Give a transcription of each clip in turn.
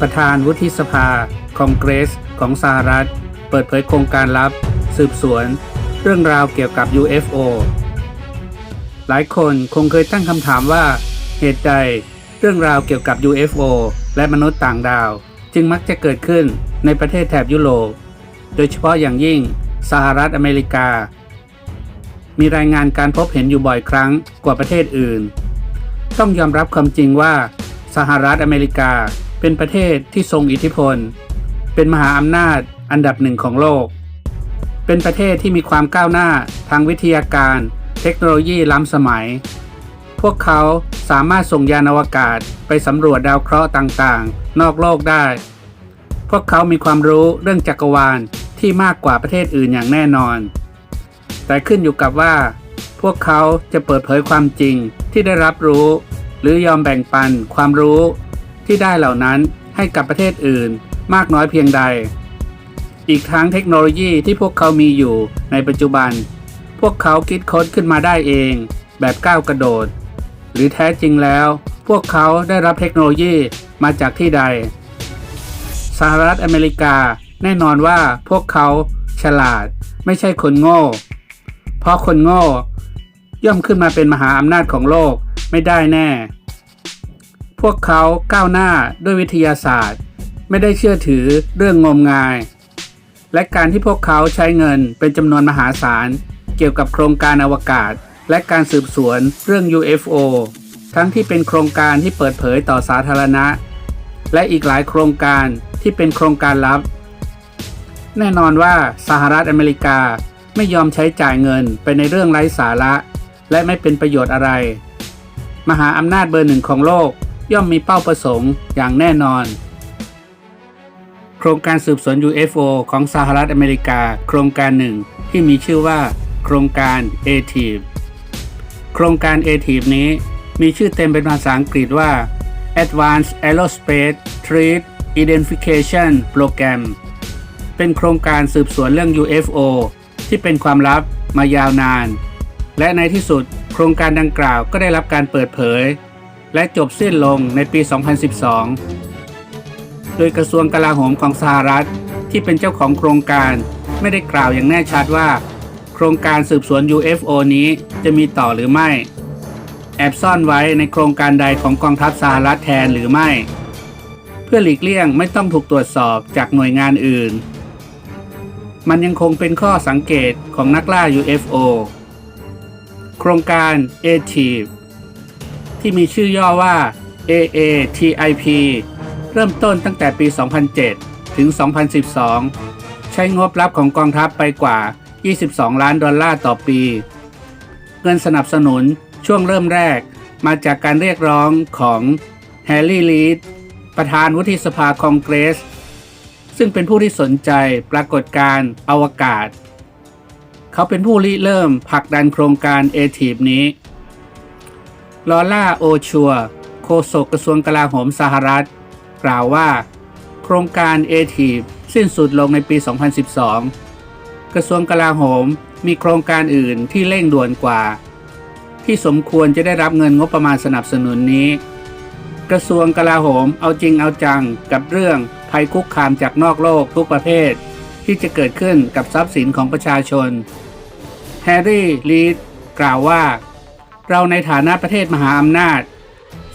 ประธานวุฒิสภา คองเกรส ของสหรัฐ เปิดเผยโครงการลับ สืบสวน เรื่องราวเกี่ยวกับ UFO หลายคนคงเคยตั้งคำถามว่า เหตุใดเรื่องราวเกี่ยวกับ UFO และมนุษย์ต่างดาว จึงมักจะเกิดขึ้นในประเทศแถบยุโรป โดยเฉพาะอย่างยิ่งสหรัฐอเมริกา มีรายงานการพบเห็นอยู่บ่อยครั้งกว่าประเทศอื่น ต้องยอมรับความจริงว่า สหรัฐอเมริกา เป็นประเทศที่ทรงอิทธิพล เป็นมหาอำนาจอันดับหนึ่งของโลก เป็นประเทศที่มีความก้าวหน้าทางวิทยาการ เทคโนโลยีล้ำสมัย พวกเขาสามารถส่งยานอวกาศไปสำรวจดาวเคราะห์ต่างๆ นอกโลกได้ พวกเขามีความรู้เรื่องจักรวาลที่มากกว่าประเทศอื่นอย่างแน่นอน แต่ขึ้นอยู่กับว่า พวกเขาจะเปิดเผยความจริงที่ได้รับรู้ หรือยอมแบ่งปันความรู้ ที่ได้เหล่านั้นให้กับประเทศอื่นมากน้อยเพียงใด อีกทั้งเทคโนโลยีที่พวกเขามีอยู่ในปัจจุบัน พวกเขาคิดค้นขึ้นมาได้เอง แบบก้าวกระโดด หรือแท้จริงแล้ว พวกเขาได้รับเทคโนโลยีมาจากที่ใด สหรัฐอเมริกาแน่นอนว่าพวกเขาฉลาดไม่ใช่คนโง่ เพราะคนโง่ ย่อมขึ้นมาเป็นมหาอำนาจของโลกไม่ได้แน่ พวกเขาก้าวหน้าด้วยวิทยาศาสตร์ ไม่ได้เชื่อถือเรื่องงมงาย และการที่พวกเขาใช้เงินเป็นจำนวนมหาศาล เกี่ยวกับโครงการอวกาศ และการสืบสวนเรื่อง UFO ทั้งที่เป็นโครงการที่เปิดเผยต่อสาธารณะ และอีกหลายโครงการที่เป็นโครงการลับ แน่นอนว่าสหรัฐอเมริกาไม่ยอมใช้จ่ายเงินไปในเรื่องไร้สาระ และไม่เป็นประโยชน์อะไร มหาอำนาจเบอร์หนึ่งของโลก ย่อมมีเป้าประสงค์อย่างแน่นอน โครงการสืบสวน UFO ของสหรัฐอเมริกา โครงการหนึ่งที่มีชื่อว่า โครงการ a t i v โครงการ a t i v นี้มีชื่อเต็มเป็นภาษาอังกฤษว่า Advanced Aerospace Threat Identification Program เป็นโครงการสืบสวนเรื่อง UFO ที่เป็นความลับมายาวนาน และในที่สุดโครงการดังกล่าวก็ได้รับการเปิดเผย และจบสิ้นลงในปี 2012 โดยกระทรวงกลาโหมของสหรัฐที่เป็นเจ้าของโครงการไม่ได้กล่าวอย่างแน่ชัดว่า โครงการสืบสวน UFO นี้จะมีต่อหรือไม่ แอบซ่อนไว้ในโครงการใดของกองทัพสหรัฐแทนหรือไม่ เพื่อหลีกเลี่ยงไม่ต้องถูกตรวจสอบจากหน่วยงานอื่น มันยังคงเป็นข้อสังเกตของนักล่า UFO โครงการ a t i v ที่มีชื่อย่อว่า AATIP เริ่มต้นตั้งแต่ปี 2007 ถึง 2012 ใช้งบรับของกองทัพไปกว่า 22 ล้านดอลลาร์ต่อปี เงินสนับสนุนช่วงเริ่มแรกมาจากการเรียกร้องของแฮร์รี่ลีดประธานวุฒิสภาคองเกรส ซึ่งเป็นผู้ที่สนใจปรากฏการณ์อวกาศ เขาเป็นผู้ริเริ่มผลักดันโครงการเอทีฟนี้ ลอร่าโอชัว โฆษกกระทรวงกลาโหมสหรัฐ กล่าวว่า โครงการเอทีฟสิ้นสุดลงในปี 2012 กระทรวงกลาโหมมีโครงการอื่นที่เร่งด่วนกว่า ที่สมควรจะได้รับเงินงบประมาณสนับสนุนนี้ กระทรวงกลาโหมเอาจริงเอาจังกับเรื่องภัยคุกคามจากนอกโลกทุกประเภท ที่จะเกิดขึ้นกับทรัพย์สินของประชาชนแฮร์รี่ลีดกล่าวว่า เราในฐานะประเทศมหาอำนาจ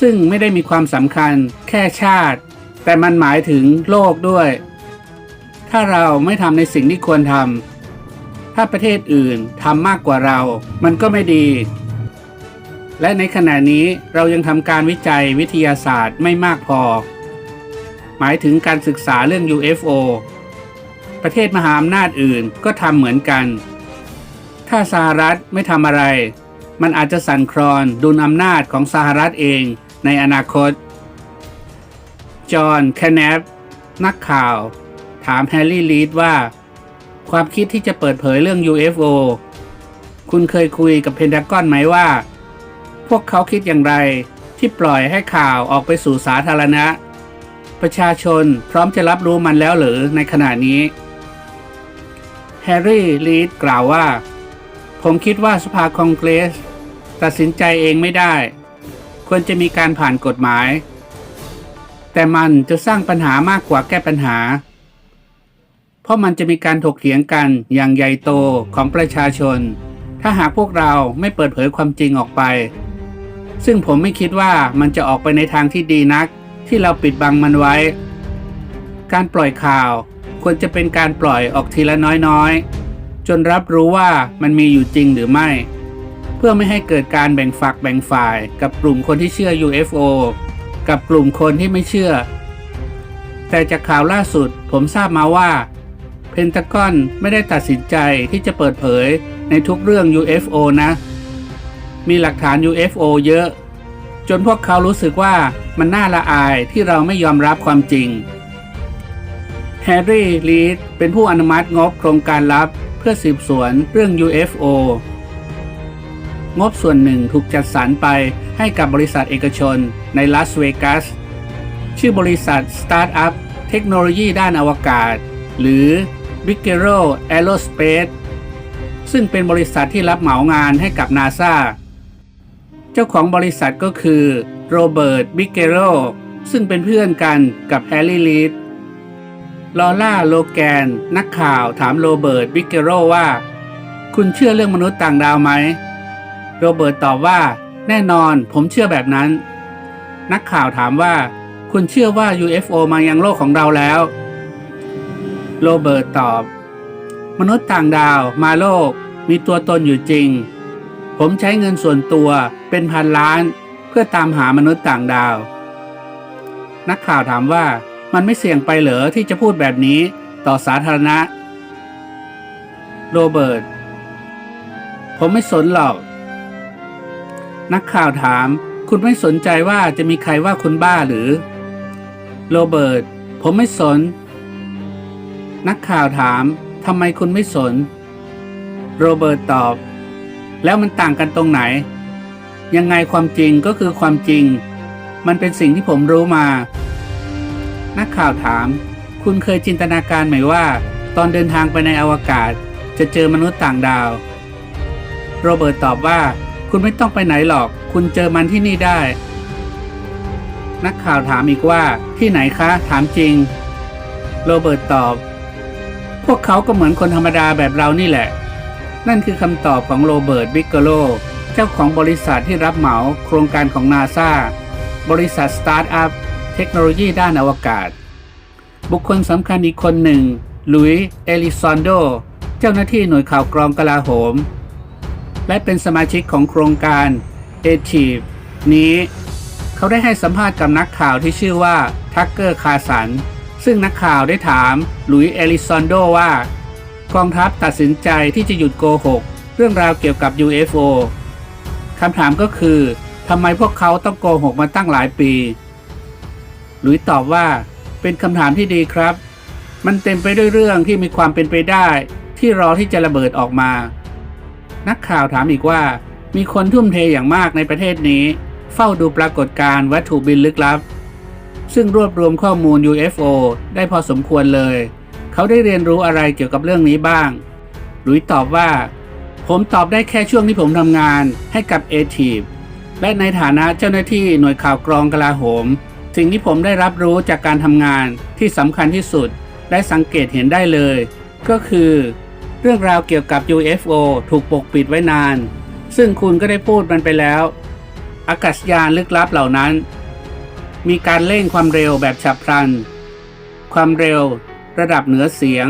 ซึ่งไม่ได้มีความสำคัญแค่ชาติ แต่มันหมายถึงโลกด้วย ถ้าเราไม่ทำในสิ่งที่ควรทำถ้าประเทศอื่นทำมากกว่าเรา มันก็ไม่ดี และในขณะนี้เรายังทำการวิจัยวิทยาศาสตร์ไม่มากพอ หมายถึงการศึกษาเรื่อง UFO ประเทศมหาอำนาจอื่นก็ทำเหมือนกัน ถ้าสหรัฐไม่ทำอะไร มันอาจจะสั่นคลอนดุลอำนาจของสหรัฐเองในอนาคต จอห์นแคนเนฟนักข่าว ถามแฮร์รี่ลีดว่า ความคิดที่จะเปิดเผยเรื่อง UFO คุณเคยคุยกับเพนทากอนไหมว่า พวกเขาคิดอย่างไรที่ปล่อยให้ข่าวออกไปสู่สาธารณะ ประชาชนพร้อมจะรับรู้มันแล้วหรือในขณะนี้แฮร์รี่ลีดกล่าวว่า ผมคิดว่าสภาคองเกรส ตัดสินใจเองไม่ได้ ควรจะมีการผ่านกฎหมาย แต่มันจะสร้างปัญหามากกว่าแก้ปัญหา เพราะมันจะมีการถกเถียงกันอย่างใหญ่โตของประชาชน ถ้าหากพวกเราไม่เปิดเผยความจริงออกไป ซึ่งผมไม่คิดว่ามันจะออกไปในทางที่ดีนัก ที่เราปิดบังมันไว้ การปล่อยข่าวควรจะเป็นการปล่อยออกทีละน้อยๆ จนรับรู้ว่ามันมีอยู่จริงหรือไม่ เพื่อไม่ให้เกิดการแบ่งฝักแบ่งฝ่าย กับกลุ่มคนที่เชื่อ UFO กับกลุ่มคนที่ไม่เชื่อ แต่จากข่าวล่าสุดผมทราบมาว่าเพนทากอนไม่ได้ตัดสินใจที่จะเปิดเผยในทุกเรื่อง UFO นะ มีหลักฐาน UFO เยอะ จนพวกเขารู้สึกว่ามันน่าละอายที่เราไม่ยอมรับความจริงแฮร์รี่ลีดเป็นผู้อนุมัติงบโครงการลับเพื่อสืบสวนเรื่อง UFO งบส่วนหนึ่งถูกจัดสรรไปให้กับบริษัทเอกชนในลาสเวกัส ชื่อบริษัทสตาร์ทอัพเทคโนโลยีด้านอวกาศ หรือ b i g e r o Aerospace ซึ่งเป็นบริษัทที่รับเหมางานให้กับนาซาเจ้าของบริษัทก็คือโรเบิร์ตบิเกโรซึ่งเป็นเพื่อนกันกับแฮร์รี่ลีดลอร่าโลแกน นักข่าวถามโรเบิร์ตบิเกโรว่า คุณเชื่อเรื่องมนุษย์ต่างดาวไหม โรเบิร์ตตอบว่า แน่นอนผมเชื่อแบบนั้น นักข่าวถามว่า คุณเชื่อว่า UFO มายังโลกของเราแล้ว โรเบิร์ตตอบ มนุษย์ต่างดาวมาโลก มีตัวตนอยู่จริง ผมใช้เงินส่วนตัวเป็นพันล้านเพื่อตามหามนุษย์ต่างดาว นักข่าวถามว่ามันไม่เสี่ยงไปเหรอที่จะพูดแบบนี้ต่อสาธารณะ โรเบิร์ต ผมไม่สนหรอก นักข่าวถาม คุณไม่สนใจว่าจะมีใครว่าคุณบ้าหรือ โรเบิร์ต ผมไม่สน นักข่าวถามทำไมคุณไม่สน โรเบิร์ตตอบ แล้วมันต่างกันตรงไหน ยังไงความจริงก็คือความจริง มันเป็นสิ่งที่ผมรู้มา นักข่าวถาม คุณเคยจินตนาการไหมว่า ตอนเดินทางไปในอวกาศ จะเจอมนุษย์ต่างดาว โรเบิร์ตตอบว่า คุณไม่ต้องไปไหนหรอก คุณเจอมันที่นี่ได้ นักข่าวถามอีกว่าที่ไหนคะ ถามจริง โรเบิร์ตตอบ พวกเขาก็เหมือนคนธรรมดาแบบเรานี่แหละ นั่นคือคำตอบของโรเบิร์ตบิกเกโล เจ้าของบริษัทที่รับเหมาโครงการของนาซาบริษัทสตาร์ทอัพเทคโนโลยีด้านอวกาศ บุคคลสำคัญอีกคนหนึ่งลุยเอลิซอนโด เจ้าหน้าที่หน่วยข่าวกรองกลาโหม และเป็นสมาชิกของโครงการเอทีฟนี้ เขาได้ให้สัมภาษณ์กับนักข่าวที่ชื่อว่าทักเกอร์คาสัน ซึ่งนักข่าวได้ถามหลุยเอลิซอนโดว่า กองทัพตัดสินใจที่จะหยุดโกหก เรื่องราวเกี่ยวกับ UFO คำถามก็คือทำไมพวกเขาต้องโกหกมาตั้งหลายปี หลุยตอบว่าเป็นคำถามที่ดีครับ มันเต็มไปด้วยเรื่องที่มีความเป็นไปได้ ที่รอที่จะระเบิดออกมา นักข่าวถามอีกว่า มีคนทุ่มเทอย่างมากในประเทศนี้ เฝ้าดูปรากฏการณ์วัตถุบินลึกลับ ซึ่งรวบรวมข้อมูล UFO ได้พอสมควรเลย เขาได้เรียนรู้อะไรเกี่ยวกับเรื่องนี้บ้างหลุยตอบว่า ผมตอบได้แค่ช่วงที่ผมทำงานให้กับเอทีฟและในฐานะเจ้าหน้าที่หน่วยข่าวกรองกลาโหม สิ่งที่ผมได้รับรู้จากการทำงานที่สำคัญที่สุด และสังเกตเห็นได้เลย ก็คือ เรื่องราวเกี่ยวกับ UFO ถูกปกปิดไว้นาน ซึ่งคุณก็ได้พูดมันไปแล้ว อากาศยานลึกลับเหล่านั้น มีการเร่งความเร็วแบบฉับพลัน ความเร็วระดับเหนือเสียง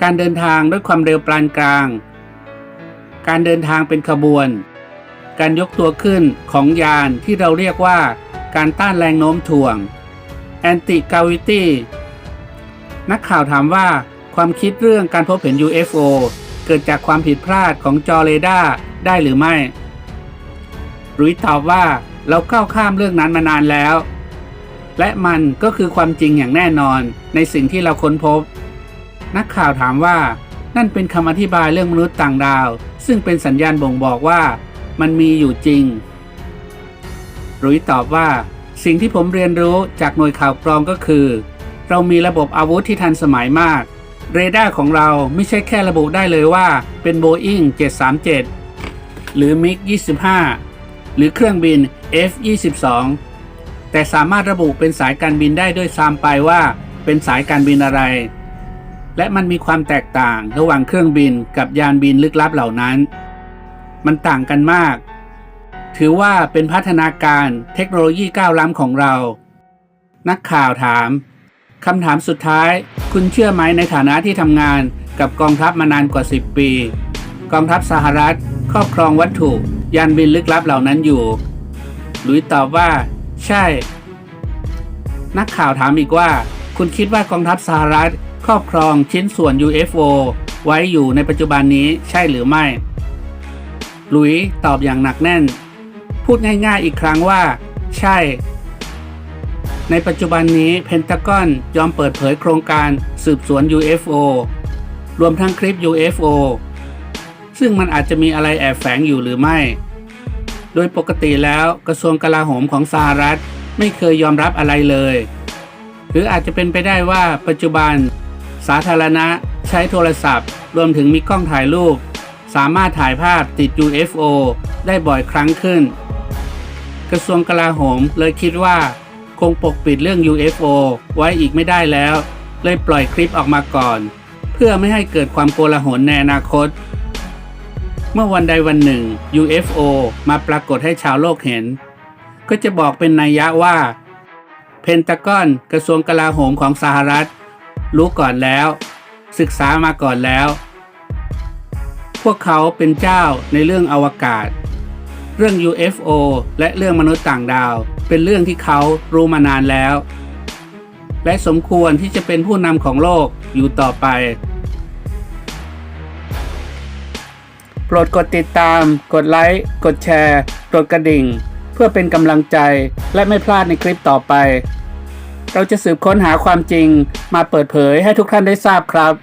การเดินทางด้วยความเร็วปานกลาง การเดินทางเป็นขบวน การยกตัวขึ้นของยานที่เราเรียกว่าการต้านแรงโน้มถ่วง anti gravity นักข่าวถามว่า ความคิดเรื่องการพบเห็น UFO เกิดจากความผิดพลาดของจอเรดาร์ได้หรือไม่ รุยตอบว่าเราก้าวข้ามเรื่องนั้นมานานแล้ว และมันก็คือความจริงอย่างแน่นอนในสิ่งที่เราค้นพบ นักข่าวถามว่า นั่นเป็นคำอธิบายเรื่องมนุษย์ต่างดาว ซึ่งเป็นสัญญาณบ่งบอกว่ามันมีอยู่จริง รุยตอบว่า สิ่งที่ผมเรียนรู้จากหน่วยข่าวกรองก็คือ เรามีระบบอาวุธที่ทันสมัยมาก เรดาร์ของเราไม่ใช่แค่ระบุได้เลยว่าเป็น Boeing 737 หรือ MiG 25 หรือเครื่องบิน F 22แต่สามารถระบุเป็นสายการบินได้ด้วยซ้ำไปว่าเป็นสายการบินอะไร และมันมีความแตกต่างระหว่างเครื่องบินกับยานบินลึกลับเหล่านั้น มันต่างกันมาก ถือว่าเป็นพัฒนาการเทคโนโลยีก้าวล้ำของเรา นักข่าวถาม คำถามสุดท้าย คุณเชื่อไหมในฐานะที่ทำงานกับกองทัพมานานกว่า 10 ปี กองทัพสหรัฐ ครอบครองวัตถุ ยานบินลึกลับเหล่านั้นอยู่หลุยตอบว่า ใช่ นักข่าวถามอีกว่า คุณคิดว่ากองทัพสหรัฐ ครอบครองชิ้นส่วน UFO ไว้อยู่ในปัจจุบันนี้ใช่หรือไม่หลุยตอบอย่างหนักแน่น พูดง่ายๆอีกครั้งว่า ใช่ ในปัจจุบันนี้เพนทากอนยอมเปิดเผยโครงการสืบสวน UFO รวมทั้งคลิป UFO ซึ่งมันอาจจะมีอะไรแอบแฝงอยู่หรือไม่ โดยปกติแล้วกระทรวงกลาโหมของสหรัฐไม่เคยยอมรับอะไรเลย หรืออาจจะเป็นไปได้ว่าปัจจุบัน สาธารณะใช้โทรศัพท์ รวมถึงมีกล้องถ่ายรูป สามารถถ่ายภาพติด UFO ได้บ่อยครั้งขึ้น กระทรวงกลาโหมเลยคิดว่า คงปกปิดเรื่อง UFO ไว้อีกไม่ได้แล้ว เลยปล่อยคลิปออกมาก่อน เพื่อไม่ให้เกิดความโกลาหลในอนาคต เมื่อวันใดวันหนึ่ง UFO มาปรากฏให้ชาวโลกเห็น ก็จะบอกเป็นนัยยะว่า เพนตากอนกระทรวงกลาโหมของสหรัฐ รู้ก่อนแล้ว ศึกษามาก่อนแล้ว พวกเขาเป็นเจ้าในเรื่องอวกาศ เรื่อง UFO และเรื่องมนุษย์ต่างดาว เป็นเรื่องที่เขารู้มานานแล้ว และสมควรที่จะเป็นผู้นำของโลกอยู่ต่อไป โปรดกดติดตาม กดไลค์ กดแชร์ กดกระดิ่ง เพื่อเป็นกำลังใจและไม่พลาดในคลิปต่อไป เราจะสืบค้นหาความจริงมาเปิดเผยให้ทุกท่านได้ทราบครับ